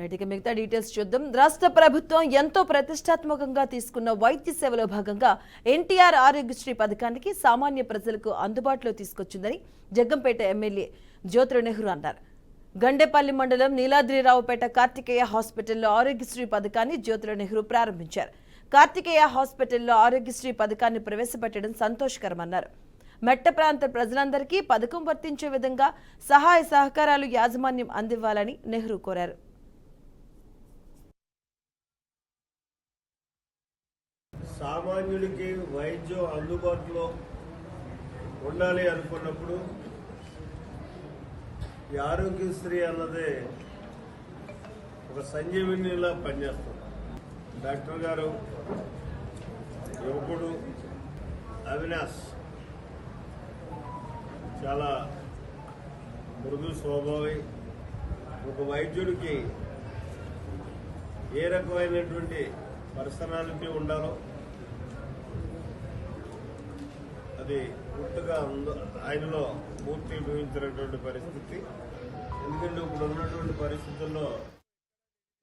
Right ఇక మిగతా details చూద్దాం. రాష్ట్ర ప్రభుత్వం ఎంతో ప్రతిష్టాత్మకంగా తీసుకున్న వైద్య సేవలో భాగంగా ఎన్టీఆర్ ఆరోగ్యశ్రీ పథకానికి సామాన్య ప్రజలకు అందుబాటులో తీసుకొచ్చిందని జగ్గంపేట ఎమ్మెల్యే జ్యోతిర నెహ్రూ అన్నారు. గండేపల్లి మండలం నీలాద్రిరావుపేట కార్తికేయ హాస్పిటల్లో ఆరోగ్యశ్రీ పథకాన్ని జ్యోతిర నెహ్రూ ప్రారంభించారు. కార్తికేయ హాస్పిటల్లో ఆరోగ్యశ్రీ పథకాన్ని ప్రవేశపెట్టడం సంతోషకరమన్నారు. మెట్ట ప్రాంత ప్రజలందరికీ పథకం వర్తించే విధంగా సహాయ సహకారాలు యాజమాన్యం అందివ్వాలని నెహ్రూ కోరారు. సామాన్యుడికి వైద్యం అందుబాటులో ఉండాలి అనుకున్నప్పుడు ఈ ఆరోగ్యశ్రీ అన్నదే ఒక సంజీవినిలా పనిచేస్తుంది. డాక్టర్ గారు యువకుడు అవినాష్ చాలా మృదు స్వభావి. ఒక వైద్యుడికి ఏ రకమైనటువంటి పర్సనాలిటీ ఉండాలో అది పూర్తిగా ఉందో ఆయనలో పూర్తి ఊహించినటువంటి పరిస్థితి. ఎందుకంటే ఇప్పుడు ఉన్నటువంటి పరిస్థితుల్లో